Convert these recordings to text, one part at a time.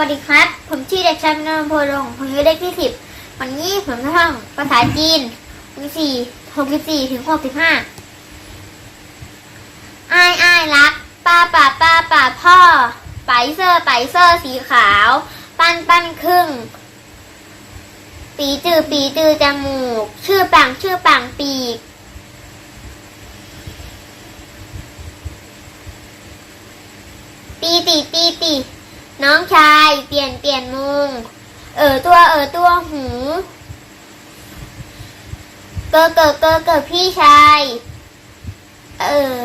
วัสดีครับ ผมชื่อเด็กชายนนท์โพลงผมคือเลขที่สิบวันนี้ผมจะท่องภาษาจีนวิสี่หกสิบสี่ถึงหกสิบห้าอ้ายอ้ายรักป้าป่าป้าป่าพ่อไปเซอร์ไปเซอร์สีขาว ปั้นปั้นครึ่ง ปีจือปีจือจมูก ชื่อปังชื่อปังปีกตีตีตีตี น้องชาย เปลี่ยนเปลี่ยนมุง เออตัวเออตัวหูเกอเกอเกอเกอพี่ชาย เออ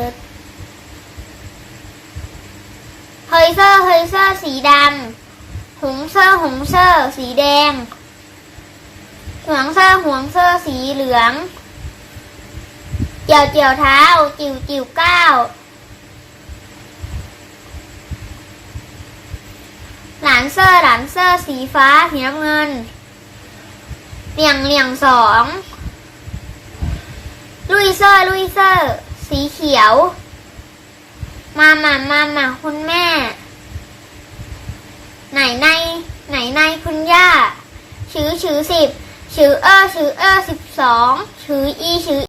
เฮยเซอร์เฮยเซอร์สีดำหงเซอร์หงเซอร์สีแดงหวงเซอร์หวงเซอร์สีเหลือง เจียวเจียวเท้า จิ๋วจิ๋วก้าว หลาน เซอร์หลานเซอร์สีฟ้าสีน้ำเงิน เหลี่ยงเหลี่ยงสองลุยเซอร์ลุยเซอร์สีเขียว มามามามาคุณแม่ ไหนในไหนในคุณย่า ชื่อชื่อสิบชื่อเออชื่อเออสิบสองชื่ออีชื่อ